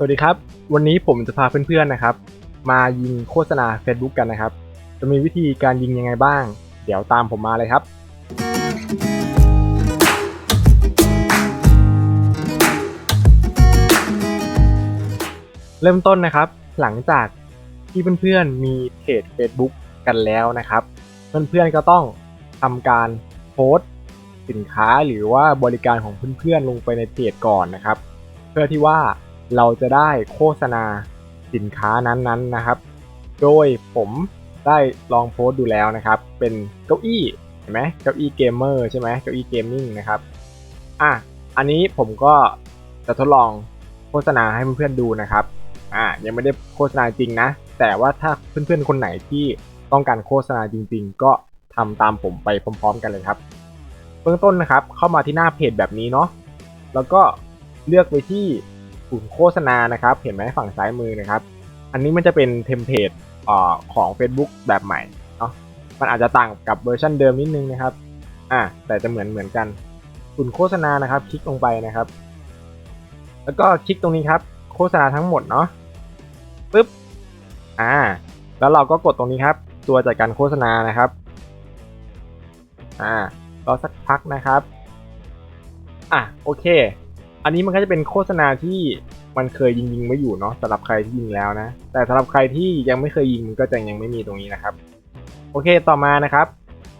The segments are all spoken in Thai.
สวัสดีครับ วันนี้ผมจะพาเพื่อนๆนะครับ มายิงโฆษณา Facebook กันนะครับ จะมีวิธีการยิงยังไงบ้าง เดี๋ยวตามผมมาเลยครับ เริ่มต้นนะครับ หลังจากที่เพื่อนๆมีเพจ Facebook กันแล้วนะครับ เพื่อนๆก็ต้องทำการโพสต์สินค้าหรือว่าบริการของเพื่อนๆลงไปในเพจก่อนนะครับ เพื่อที่ว่า เราจะได้โฆษณาสินค้านั้นๆนะครับ โดยผมได้ลองโพสต์ดูแล้วนะครับ เป็นเก้าอี้เห็นไหมเก้าอี้เกมเมอร์ใช่ไหมเก้าอี้เกมมิ่งนะครับอะอันนี้ผมก็จะทดลองโฆษณาให้เพื่อนๆดูนะครับอะยังไม่ได้โฆษณาจริงนะ แต่ว่าถ้าเพื่อนๆคนไหนที่ต้องการโฆษณาจริง ๆ ก็ทำตามผมไปพร้อม ๆ กันเลยครับ เบื้องต้นนะครับ เข้ามาที่หน้าเพจแบบนี้เนาะแล้วก็เลือกไปที่ ปุ่มโฆษณานะครับ เห็นไหมฝั่งซ้ายมือนะครับ อันนี้มันจะเป็นเทมเพลตของ Facebook แบบใหม่เนาะมันอาจจะต่างกับเวอร์ชันเดิมนิดนึงนะครับอะแต่จะเหมือนเหมือนกันปุ่มโฆษณานะครับ คลิกลงไปนะครับ แล้วก็คลิกตรงนี้ครับ โฆษณาทั้งหมดเนาะปึ๊บอ่า แล้วเราก็กดตรงนี้ครับ ตัวจัดการโฆษณานะครับอ่ารอสักพักนะครับ อะโอเค อันนี้มันก็จะเป็นโฆษณาที่มันเคยยิงยิงๆไว้อยู่เนาะสำหรับใครที่ยิงแล้วนะ แต่สำหรับใครที่ยังไม่เคยยิงมันก็จะยังไม่มีตรงนี้นะครับ โอเคต่อมานะครับ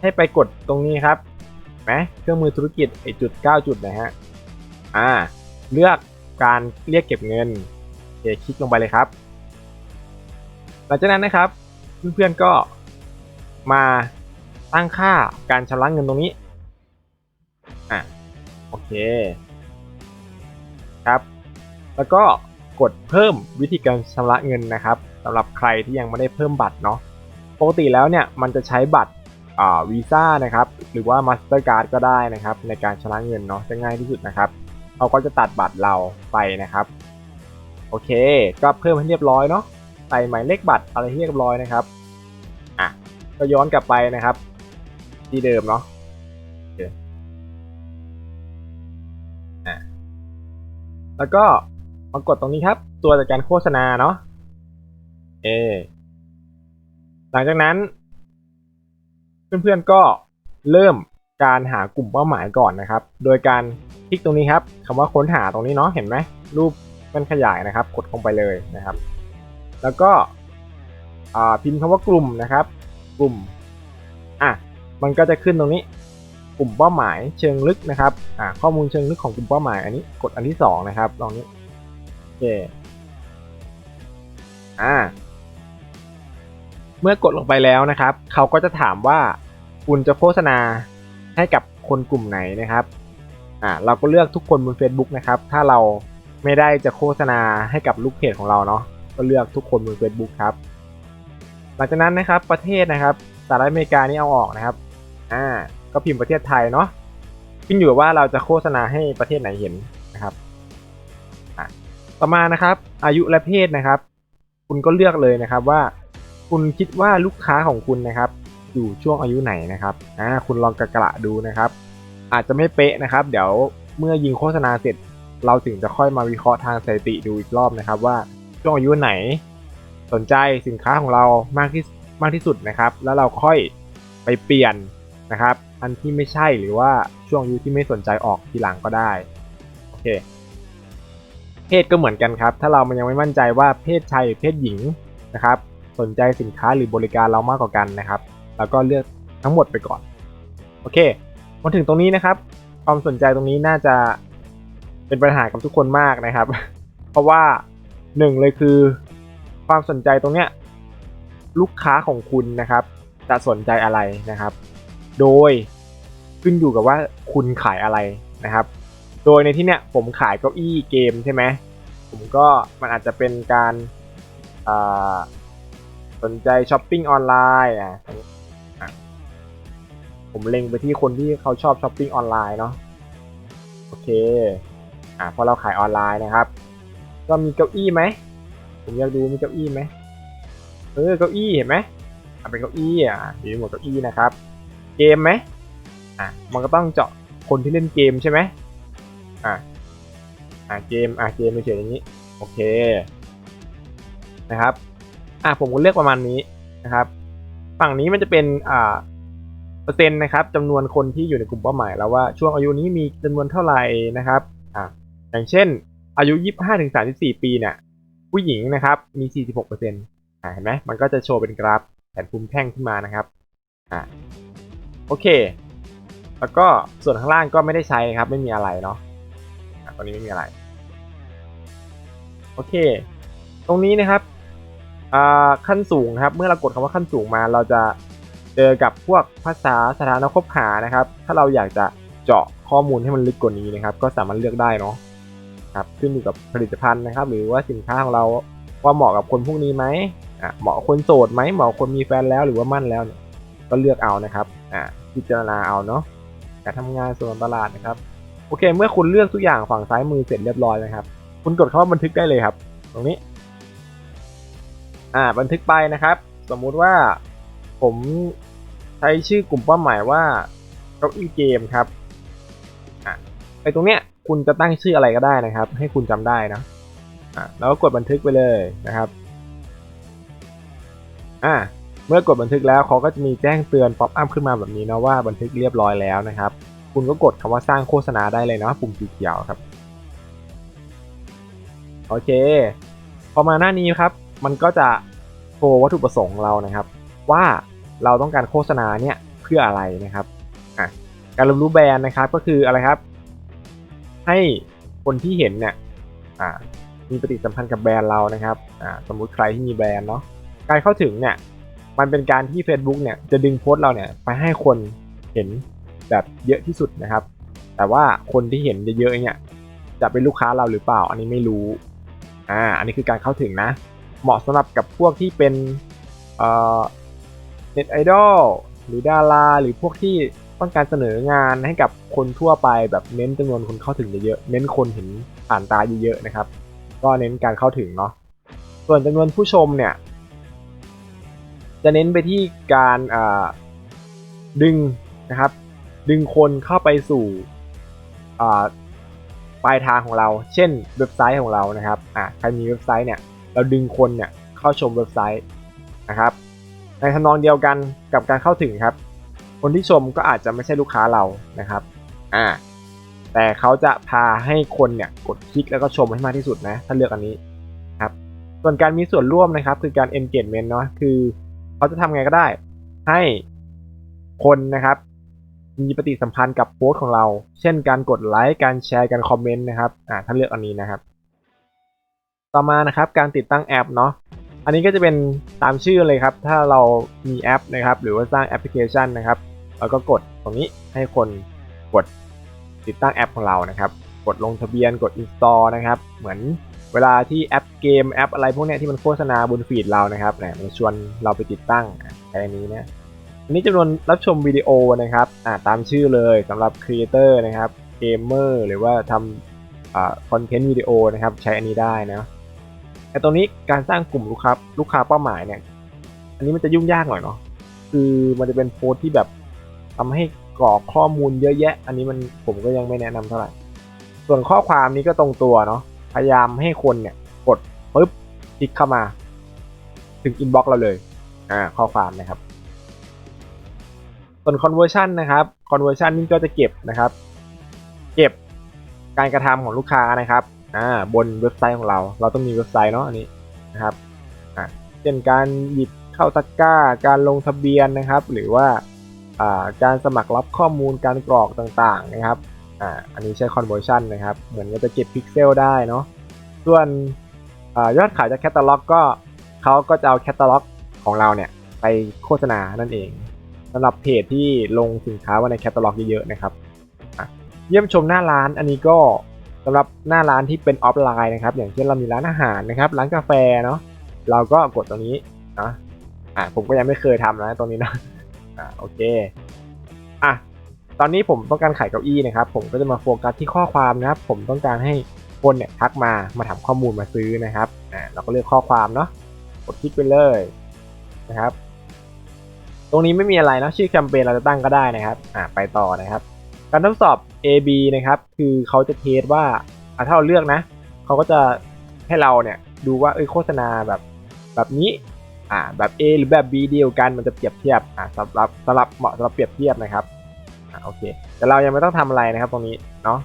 ให้ไปกดตรงนี้ครับไหมเครื่องมือธุรกิจไอจุด9จุดนะฮะอ่า เลือกการเรียกเก็บเงินโอเคคลิกลงไปเลยครับ หลังจากนั้นนะครับเพื่อนๆก็มาตั้งค่าการชำระเงินตรงนี้อะโอเค ครับแล้วก็กดเพิ่มวิธีการชำระเงินนะครับสำหรับใครที่ยังไม่ได้เพิ่มบัตรเนาะปกติแล้วเนี่ยมันจะใช้บัตรวีซ่านะครับหรือว่า Mastercard ก็ได้นะครับ ในการชำระเงินเนาะจะง่ายที่สุดนะครับเขาก็จะตัดบัตรเราไปนะครับ โอเค ก็เพิ่มให้เรียบร้อยเนาะใส่หมายเลขบัตรอะไรเรียบร้อยนะครับอะก็ย้อนกลับไปนะครับ ที่เดิมเนาะ แล้วก็มากดตรงนี้ครับ ตัวจัดการโฆษณาเนาะเอหลังจากนั้น เพื่อนๆก็เริ่มการหากลุ่มเป้าหมายก่อนนะครับ โดยการคลิกตรงนี้ครับคำว่าค้นหาตรงนี้เนาะเห็นไหมรูปมันขยายนะครับ กดลงไปเลยนะครับ แล้วก็พิมพ์คำว่ากลุ่มนะครับ กลุ่มอะมันก็จะขึ้นตรงนี้ กลุ่มเป้าหมายเชิงลึกนะครับอ่าข้อมูลเชิงลึกของกลุ่มเป้าหมายอันนี้กดอันที่สองนะครับลองนี้โอเคอ่าเมื่อกดลงไปแล้วนะครับ เขาก็จะถามว่าคุณจะโฆษณาให้กับคนกลุ่มไหนนะครับอ่าเราก็เลือกทุกคนบน Facebook นะครับ ถ้าเราไม่ได้จะโฆษณาให้กับลูกเพจของเราเนาะก็เลือกทุกคนบน Facebook ครับ หลังจากนั้นนะครับประเทศนะครับสหรัฐอเมริกานี่เอาออกนะครับอ่า ก็พิมพ์ประเทศไทยเนาะขึ้นอยู่ว่าเราจะโฆษณาให้ประเทศไหนเห็นนะครับต่อมานะครับ อายุและเพศนะครับ คุณก็เลือกเลยนะครับว่า คุณคิดว่าลูกค้าของคุณนะครับ อยู่ช่วงอายุไหนนะครับอ่าคุณลองกระกระดูนะครับ อาจจะไม่เป๊ะนะครับ เดี๋ยวเมื่อยิงโฆษณาเสร็จ เราถึงจะค่อยมาวิเคราะห์ทางสถิติดูอีกรอบนะครับ ว่าช่วงอายุไหน สนใจสินค้าของเรามากที่มากที่สุดนะครับ แล้วเราค่อยไปเปลี่ยนนะครับ อันที่ไม่ใช่หรือว่าช่วงอายุที่ไม่สนใจออกทีหลังก็ได้โอเคเพศก็เหมือนกันครับ ถ้าเรามันยังไม่มั่นใจว่าเพศชายหรือเพศหญิงนะครับ สนใจสินค้าหรือบริการเรามากกว่ากันนะครับ แล้วก็เลือกทั้งหมดไปก่อนโอเคมาถึงตรงนี้นะครับ ความสนใจตรงนี้น่าจะเป็นปัญหากับทุกคนมากนะครับ เพราะว่าหนึ่งเลยคือความสนใจตรงเนี้ยลูกค้าของคุณนะครับ จะสนใจอะไรนะครับ โดย ขึ้นอยู่กับว่าคุณขายอะไรนะครับ โดยในที่เนี้ยผมขายเก้าอี้เกมใช่ไหมผมก็มันอาจจะเป็นการาสนใจช้อปปิ้งออนไลน์อะผมเล็งไปที่คนที่เขาชอบช้อปปิ้งออนไลน์เนาะโอเคอะพอเราขายออนไลน์นะครับ ก็มีเก้าอี้ไหมผมอยากดูมีเก้าอี้ไหมเออเก้าอี้เห็นไหมเป็นเก้าอี้อะมีหมดเก้าอี้นะครับ เกมไหม อะมันก็ต้องเจาะคนที่เล่นเกมใช่ไหมอะอะเกมอะเกมเฉยอย่างนี้โอเคอ่นะครับก็มีเก้าอี้ไหมผมอยากดูมีเก้าอี้ไหมเออเก้าอี้เห็นไหมอะเป็นเก้างนี้โอเคนะครับอะผมก็เลือกประมาณนี้นะครับ ฝั่งนี้มันจะเป็นอ่าเปอร์เซ็นต์นะครับจำนวนคนที่อยู่ในกลุ่มเป้าหมายแล้วว่าช่วงอายุนี้มีจำนวนเท่าไหร่นะครับอะอย่างเช่น อายุ 25ถึง34 ปีเนี่ยผู้หญิงนะครับมี 46เปอร์เซ็นต์อ่าเห็นไหมมันก็จะโชว์เป็นกราฟแผนภูมิแท่งขึ้นมานะครับอ่าโอเค แล้วก็ส่วนข้างล่างก็ไม่ได้ใช้ครับ ไม่มีอะไรเนาะตอนนี้ไม่มีอะไร โอเค ตรงนี้นะครับขั้นสูงครับ เมื่อเรากดคำว่าขั้นสูงมา เราจะเจอกับพวกภาษาสถานะคบหานะครับ ถ้าเราอยากจะเจาะข้อมูลให้มันลึกกว่านี้นะครับ ก็สามารถเลือกได้เนาะครับขึ้นอยู่กับผลิตภัณฑ์นะครับ หรือว่าสินค้าของเราว่าเหมาะกับคนพวกนี้ไหมอะเหมาะคนโสดไหมเหมาะคนมีแฟนแล้วหรือว่ามั่นแล้วเนี่ยก็เลือกเอานะครับอ่าพิจารณาเอาเนาะ การทำงานส่วนตลาดนะครับโอเค เมื่อคุณเลือกทุกอย่างฝั่งซ้ายมือเสร็จเรียบร้อยนะครับ คุณกดคำว่าบันทึกได้เลยครับ ตรงนี้ อ่า บันทึกไปนะครับ สมมุติว่าผมใช้ชื่อกลุ่มเป้าหมายว่าเก้าอี้เกมครับอ่าไอตรงเนี้ยคุณจะตั้งชื่ออะไรก็ได้นะครับ ให้คุณจำได้นะอ่าแล้วก็กดบันทึกไปเลยนะครับ อ่า เมื่อกดบันทึกแล้วเขาก็จะมีแจ้งเตือนป๊อปอัพขึ้นมาแบบนี้นะว่าบันทึกเรียบร้อยแล้วนะครับ คุณก็กดคำว่าสร้างโฆษณาได้เลยนะปุ่มสีเขียวครับ โอเค พอมาหน้านี้ครับ มันก็จะโชว์วัตถุประสงค์ของเรานะครับ ว่าเราต้องการโฆษณาเนี่ยเพื่ออะไรนะครับการรับรู้แบรนด์นะครับก็คืออะไรครับ ให้คนที่เห็นเนี่ยมีปฏิสัมพันธ์กับแบรนด์เรานะครับสมมุติใครที่มีแบรนด์เนาะการเข้าถึงเนี่ย มันเป็นการที่ Facebook เนี่ยจะดึงโพสต์เราเนี่ยไปให้คนเห็นแบบเยอะที่สุดนะครับ แต่ว่าคนที่เห็นเยอะๆเนี่ยจะเป็นลูกค้าเราหรือเปล่า อันนี้ไม่รู้อ่าอันนี้คือการเข้าถึงนะ เหมาะสำหรับกับพวกที่เป็นเอ่อเน็ตไอดอลหรือดาราหรือพวกที่ต้องการเสนองานให้กับคนทั่วไปแบบเน้นจำนวนคนเข้าถึงเยอะๆเน้นคนเห็นผ่านตาเยอะๆนะครับ ก็เน้นการเข้าถึงเนาะส่วนจำนวนผู้ชมเนี่ย จะเน้นไปที่การดึงนะครับ ดึงคนเข้าไปสู่ปลายทางของเรา เช่นเว็บไซต์ของเรานะครับอ่าใครมีเว็บไซต์เนี่ย เราดึงคนเนี่ยเข้าชมเว็บไซต์นะครับ ในทำนองเดียวกันกับการเข้าถึงครับ คนที่ชมก็อาจจะไม่ใช่ลูกค้าเรานะครับ อ่า แต่เขาจะพาให้คนเนี่ยกดคลิกแล้วก็ชมให้มากที่สุดนะ ถ้าเลือกอันนี้ครับ ส่วนการมีส่วนร่วมนะครับ คือการ engagement เนาะ คือ เขาจะทำไงก็ได้ ให้คนนะครับ มีปฏิสัมพันธ์กับโพสต์ของเรา เช่นการกดไลค์การแชร์การคอมเมนต์นะครับอ่าถ้าเลือกอันนี้นะครับ ต่อมานะครับการติดตั้งแอปเนาะอันนี้ก็จะเป็นตามชื่อเลยครับ ถ้าเรามีแอปนะครับ หรือว่าสร้างแอปพลิเคชันนะครับแล้วก็กดตรงนี้ให้คนกดติดตั้งแอปของเรานะครับ กดลงทะเบียนกด install นะครับ เหมือน เวลาที่แอปเกมแอปอะไรพวกเนี้ยที่มันโฆษณาบนฟีดเรานะครับเนี่ยมันชวนเราไปติดตั้งอะแค่นี้นะอันนี้จำนวนรับชมวิดีโอนะครับอ่าตามชื่อเลยสำหรับครีเอเตอร์นะครับเกมเมอร์หรือว่าทำอ่าคอนเทนต์วิดีโอนะครับใช้อันนี้ได้นะแต่ตรงนี้การสร้างกลุ่มลูกค้าลูกค้าเป้าหมายเนี่ยอันนี้มันจะยุ่งยากหน่อยเนาะคือมันจะเป็นโพสต์ที่แบบทำให้กรอกข้อมูลเยอะแยะ อันนี้มันผมก็ยังไม่แนะนำเท่าไหร่ ส่วนข้อความนี้ก็ตรงตัวเนาะ พยายามให้คนเนี่ยกดปุ๊บคลิกเข้ามา ถึงอินบ็อกซ์เราเลยอ่าข้อความนะครับส่วน conversion นะครับ conversion นี่ก็จะเก็บนะครับ เก็บการกระทำของลูกค้านะครับอ่าบนเว็บไซต์ของเรา เราต้องมีเว็บไซต์เนาะอันนี้นะครับอ่าเช่นการหยิบเข้าตะกร้า การลงทะเบียนนะครับ หรือว่าอ่าการสมัครรับข้อมูลการกรอกต่างๆนะครับ อ่าอันนี้ใช้ conversion นะครับ เหมือนก็จะเก็บพิกเซลได้เนาะส่วนอยอดขายจากแคตตาล็อกก็เขาก็จะเอาแคตตาล็อกของเราเนี่ยไปโฆษณานั่นเองสำหรับเพจที่ลงสินค้าไว้ในแคตตาล็อกเยอะๆนะครับอะเยี่ยมชมหน้าร้านอันนี้ก็สำหรับหน้าร้านที่เป็นออฟไลน์นะครับ อย่างเช่นเรามีร้านอาหารนะครับ ร้านกาแฟเนาะเราก็กดตรงนี้นะอะผมก็ยังไม่เคยทำนะตรงนี้นะอ่าโอเคอะ ตอนนี้ผมต้องการขายเก้าอี้นะครับ ผมก็จะมาโฟกัสที่ข้อความนะครับ ผมต้องการให้คนเนี่ยทักมา มาถามข้อมูลมาซื้อนะครับอ่าเราก็เลือกข้อความเนาะ กดคลิกไปเลยนะครับ ตรงนี้ไม่มีอะไรนะชื่อแคมเปญเราจะตั้งก็ได้นะครับ อ่าไปต่อนะครับ การทดสอบ A/B นะครับ คือเขาจะเทสว่าอ่าถ้าเราเลือกนะ เขาก็จะให้เราเนี่ยดูว่าเอ้ยโฆษณาแบบแบบนี้อ่าแบบ A หรือแบบ B เดียวกันมันจะเปรียบเทียบอ่าสำหรับสำหรับเหมาะสำหรับเปรียบเทียบนะครับ โอเค แต่เรายังไม่ต้องทำอะไรนะครับตรงนี้เนาะ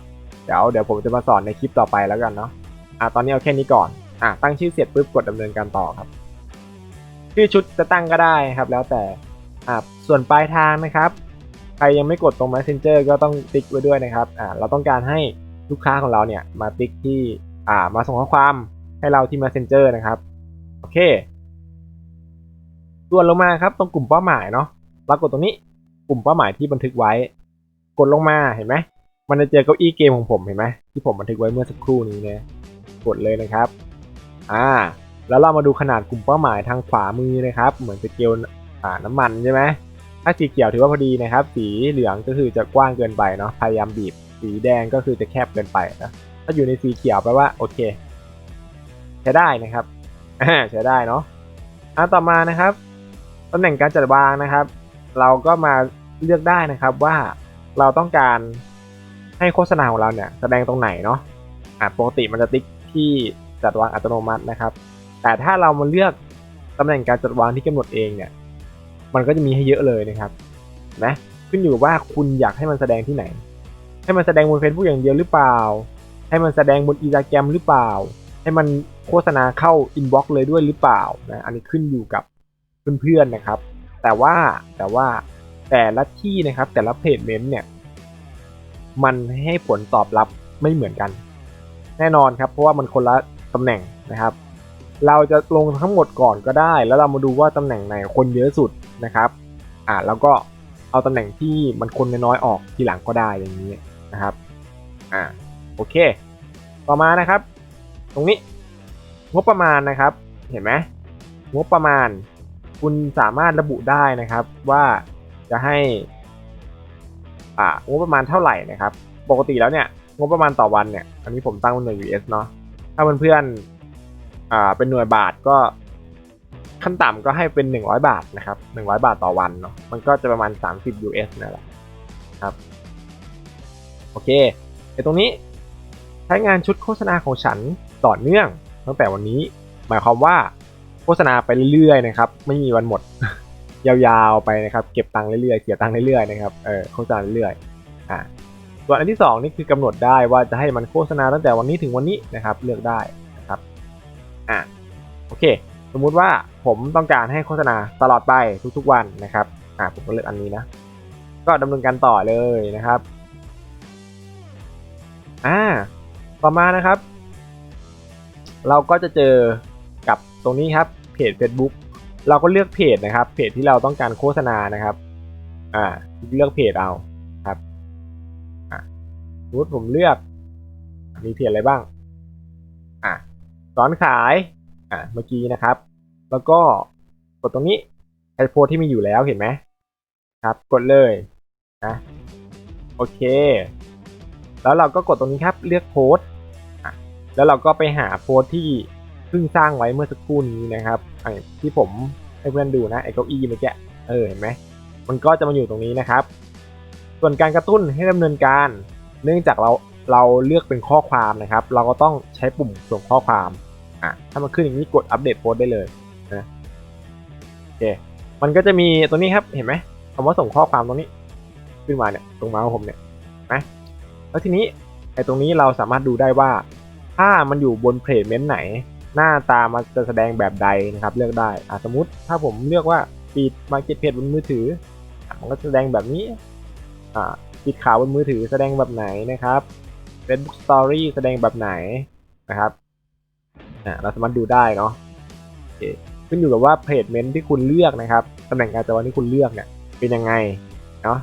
เดี๋ยวเดี๋ยวผมจะมาสอนในคลิปต่อไปแล้วกันเนาะอ่าตอนนี้เอาแค่นี้ก่อนอ่าตั้งชื่อเสร็จปุ๊บกดดำเนินการต่อครับชื่อชุดจะตั้งก็ได้ครับ แล้วแต่อ่าส่วนปลายทางนะครับ ใครยังไม่กดตรง messenger ก็ต้องติ๊กไว้ด้วยนะครับอ่าเราต้องการให้ลูกค้าของเราเนี่ยมาติ๊กที่อ่ามาส่งข้อความให้เราที่ messenger นะครับโอเคส่วนลงมาครับตรงกลุ่มเป้าหมายเนาะเรากดตรงนี้ ลุ่มเป้าหมายที่บันทึกไว้ กดลงมาเห็นไหมมันจะเจอเก้าอี้เกมของผมเห็นไหมที่ผมบันทึกไว้เมื่อสักครู่นี้เนี่ยกดเลยนะครับ อ่า แล้วเรามาดูขนาดกลุ่มเป้าหมายทางขวามือนะครับ เหมือนสเกลอ่าน้ำมันใช่ไหมถ้าสีเขียวถือว่าพอดีนะครับ สีเหลืองก็คือจะกว้างเกินไปเนาะพยายามบีบ สีแดงก็คือจะแคบเกินไปนะถ้าอยู่ในสีเขียวแปลว่าโอเคใช้ได้นะครับใช้ได้เนาะอะต่อมานะครับตำแหน่งการจัดวางนะครับ เราก็มา เลือกได้นะครับว่าเราต้องการให้โฆษณาของเราเนี่ยแสดงตรงไหนเนาะอะปกติมันจะติ๊กที่จัดวางอัตโนมัตินะครับ แต่ถ้าเรามาเลือกตำแหน่งการจัดวางที่กำหนดเองเนี่ย มันก็จะมีให้เยอะเลยนะครับนะขึ้นอยู่ว่าคุณอยากให้มันแสดงที่ไหน ให้มันแสดงบน Facebook อย่างเดียวหรือเปล่า ให้มันแสดงบนอินสตาแกรมหรือเปล่า ให้มันโฆษณาเข้าอินบ็อกซ์เลยด้วยหรือเปล่านะอันนี้ขึ้นอยู่กับเพื่อนๆนะครับ แต่ว่าแต่ว่า แต่ละที่นะครับแต่ละเพจเมนต์เนี่ยมันให้ผลตอบรับไม่เหมือนกัน แน่นอนครับเพราะว่ามันคนละตำแหน่งนะครับ เราจะลงทั้งหมดก่อนก็ได้ แล้วเรามาดูว่าตำแหน่งไหนคนเยอะสุดนะครับอ่าแล้วก็เอาตำแหน่งที่มันคนน้อยออกทีหลังก็ได้อย่างนี้นะครับอ่าโอเค ต่อมานะครับ ตรงนี้งบประมาณนะครับเห็นไหมงบประมาณคุณสามารถระบุได้นะครับว่า จะให้อ่างบประมาณเท่าไหร่นะครับ ปกติแล้วเนี่ยงบประมาณต่อวันเนี่ยอันนี้ผมตั้งเป็นหน่วย US เนาะถ้าเพื่อนๆอ่าเป็นหน่วยบาทก็ขั้นต่ำก็ให้เป็น 100 บาทนะครับ 100 บาทต่อวันเนาะมันก็จะประมาณ 30 US นั่นแหละครับโอเคไอตรงนี้ใช้งานชุดโฆษณาของฉันต่อเนื่องตั้งแต่วันนี้ หมายความว่าโฆษณาไปเรื่อยๆนะครับ ไม่มีวันหมด ยาวๆไปนะครับเก็บตังค์เรื่อยๆเสียตังค์เรื่อยๆนะครับเออโฆษณาเรื่อยๆอ่าส่วนอันที่สองนี่คือกำหนดได้ว่าจะให้มันโฆษณาตั้งแต่วันนี้ถึงวันนี้นะครับเลือกได้นะครับอ่าโอเค สมมุติว่าผมต้องการให้โฆษณาตลอดไปทุกๆวันนะครับอ่าผมก็เลือกอันนี้นะ ก็ดำเนินการต่อเลยนะครับอ่าต่อมานะครับ เราก็จะเจอกับตรงนี้ครับเพจ Facebook เราก็เลือกเพจนะครับ เพจที่เราต้องการโฆษณานะครับ อ่า เลือกเพจเอาครับอ่าสมมติผมเลือก มีเพจอะไรบ้าง อ่าสอนขาย อ่าเมื่อกี้นะครับ แล้วก็กดตรงนี้ไอโพสที่มีอยู่แล้วเห็นไหมครับ กดเลยนะโอเค แล้วเราก็กดตรงนี้ครับ เลือกโพสอะแล้วเราก็ไปหาโพสที่ พิ่งสร้างไว้เมื่อสักครู่นี้นะครับไอ้ที่ผมให้เพื่อนดูนะไอ้เก้าอี้เมื่อกี้เออเห็นไหมมันก็จะมาอยู่ตรงนี้นะครับ ส่วนการกระตุ้นให้ดำเนินการ เนื่องจากเราเราเลือกเป็นข้อความนะครับ เราก็ต้องใช้ปุ่มส่งข้อความอะถ้ามันขึ้นอย่างนี้กดอัปเดตโพสได้เลยนะโอเคมันก็จะมีตรงนี้ครับเห็นไหมคำว่าส่งข้อความตรงนี้ ขึ้นมาเนี่ยตรงเมาส์ผมเนี่ยนะแล้วทีนี้ไอ้ตรงนี้เราสามารถดูได้ว่า ถ้ามันอยู่บนเพจเมนต์ไหน หน้าตามันจะแสดงแบบใดนะครับเลือกได้อะสมมติถ้าผมเลือกว่าปิดมาเก็ตเพจบนมือถือ มันก็แสดงแบบนี้อ่าปิดข่าวบนมือถือแสดงแบบไหนนะครับ Facebook Story แสดงแบบไหนนะครับอะเราสามารถดูได้เนาะโอเคขึ้นอยู่กับว่าเพจเมนต์ที่คุณเลือกนะครับตำแหน่งการจัดวางที่คุณเลือกเนี่ยเป็นยังไงเนาะ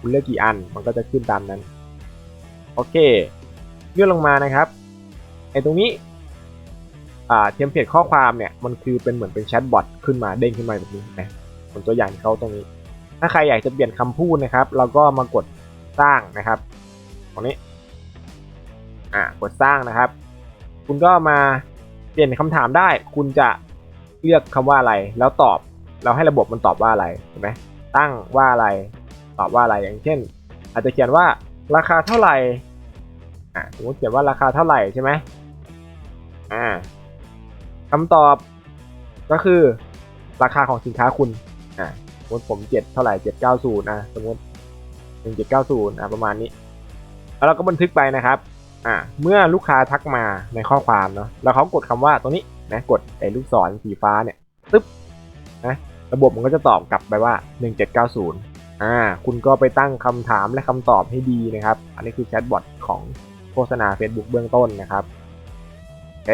คุณเลือกกี่อันมันก็จะขึ้นตามนั้น โอเคเลื่อนลงมานะครับไอ้ตรงนี้ อ่าเทมเพลตข้อความเนี่ยมันคือเป็นเหมือนเป็นแชทบอทขึ้นมาเด้งขึ้นมาแบบนี้นะเหมือนตัวอย่างที่เขาตรงนี้ ถ้าใครอยากจะเปลี่ยนคำพูดนะครับ เราก็มากดสร้างนะครับ ตรงนี้อ่ากดสร้างนะครับ คุณก็มาเปลี่ยนคำถามได้ คุณจะเลือกคำว่าอะไร แล้วตอบเราให้ระบบมันตอบว่าอะไรเห็นไหมตั้งว่าอะไรตอบว่าอะไรอย่างเช่น อาจจะเขียนว่าราคาเท่าไหร่อ่าสมมติเขียนว่าราคาเท่าไหร่ใช่ไหมอ่า คำตอบก็คือราคาของสินค้าคุณ อ่าสมมติผมเจ็ดเท่าไหร่เจ็ดเก้าศูนย์นะสมมติหนึ่งเจ็ดเก้าศูนย์อ่าประมาณนี้ แล้วเราก็บันทึกไปนะครับ อ่า เมื่อลูกค้าทักมาในข้อความเนาะ แล้วเขากดคำว่าตรงนี้นะ กดไอ้ลูกศรสีฟ้าเนี่ย ตึ๊บ นะ ระบบมันก็จะตอบกลับไปว่า1790อ่า คุณก็ไปตั้งคำถามและคำตอบให้ดีนะครับ อันนี้คือแชทบอทของโฆษณา Facebook เบื้องต้นนะครับโอเค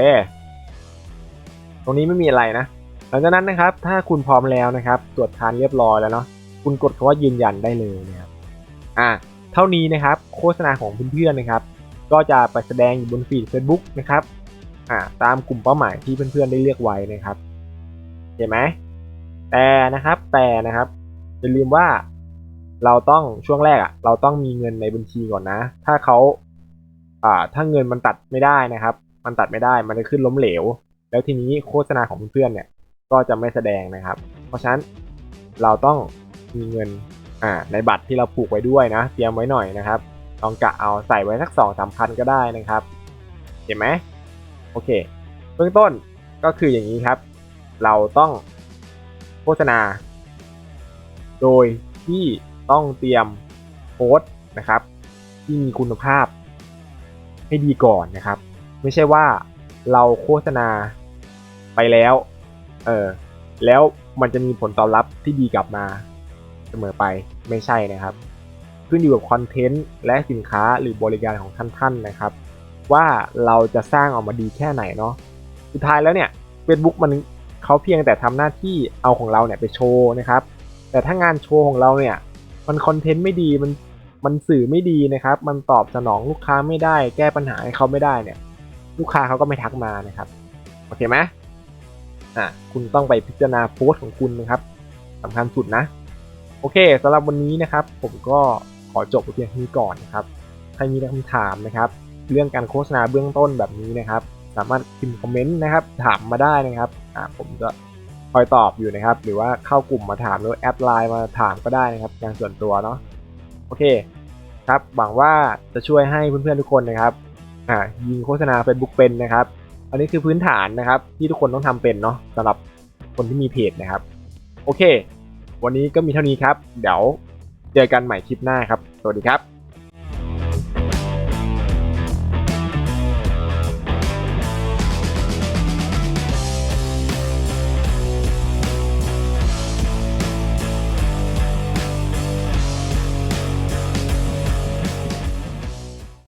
ตรงนี้ไม่มีอะไรนะ หลังจากนั้นนะครับ ถ้าคุณพร้อมแล้วนะครับ ตรวจทานเรียบร้อยแล้วเนาะ คุณกดคำว่ายืนยันได้เลยนะครับ อ่า เท่านี้นะครับ โฆษณาของเพื่อนๆนะครับ ก็จะไปแสดงอยู่บนฟีด Facebook นะครับ อ่า ตามกลุ่มเป้าหมายที่เพื่อนๆได้เลือกไว้นะครับ เห็นไหม แต่นะครับ แต่นะครับ อย่าลืมว่าเราต้องช่วงแรกอะ เราต้องมีเงินในบัญชีก่อนนะ ถ้าเขาอ่า ถ้าเงินมันตัดไม่ได้นะครับ มันตัดไม่ได้ มันจะขึ้นล้มเหลว แล้วทีนี้โฆษณาของเพื่อนๆเนี่ยก็จะไม่แสดงนะครับ เพราะฉะนั้นเราต้องมีเงินอ่าในบัตรที่เราผูกไว้ด้วยนะเตรียมไว้หน่อยนะครับลองกะเอาใส่ไว้สักสองสามพันก็ได้นะครับ เห็นไหมโอเค เบื้องต้นก็คืออย่างนี้ครับ เราต้องโฆษณา โดยที่ต้องเตรียมโพสต์นะครับ ที่มีคุณภาพให้ดีก่อนนะครับ ไม่ใช่ว่าเราโฆษณา ไปแล้ว เออ แล้วมันจะมีผลตอบรับที่ดีกลับมาเสมอไปไม่ใช่นะครับ ขึ้นอยู่กับคอนเทนต์และสินค้าหรือบริการของท่านๆนนะครับ ว่าเราจะสร้างออกมาดีแค่ไหนเนาะสุดท้ายแล้วเนี่ย Facebook มันเขาเพียงแต่ทำหน้าที่เอาของเราเนี่ยไปโชว์นะครับ แต่ถ้างานโชว์ของเราเนี่ย มันคอนเทนต์ไม่ดีมันมันสื่อไม่ดีนะครับ มันตอบสนองลูกค้าไม่ได้ แก้ปัญหาให้เขาไม่ได้เนี่ย ลูกค้าเขาก็ไม่ทักมานะครับ โอเคไหม อะคุณต้องไปพิจารณาโพสต์ของคุณนะครับสำคัญสุดนะ โอเคสำหรับวันนี้นะครับ ผมก็ขอจบเพียงนี้ก่อนนะครับใครมีคำถามนะครับ เรื่องการโฆษณาเบื้องต้นแบบนี้นะครับ สามารถพิมพ์คอมเมนต์นะครับ ถามมาได้นะครับอ่าผมจะคอยตอบอยู่นะครับ หรือว่าเข้ากลุ่มมาถามหรือแอดไลน์มาถามก็ได้นะครับอย่างส่วนตัวเนาะโอเคครับหวังว่าจะช่วยให้เพื่อนๆทุกคนนะครับอ่ายิงโฆษณา Facebook เป็นนะครับ อันนี้คือพื้นฐานนะครับ ที่ทุกคนต้องทำเป็นเนาะสำหรับคนที่มีเพจนะครับ โอเค วันนี้ก็มีเท่านี้ครับ เดี๋ยวเจอกันใหม่คลิปหน้าครับ สวัสดีครับ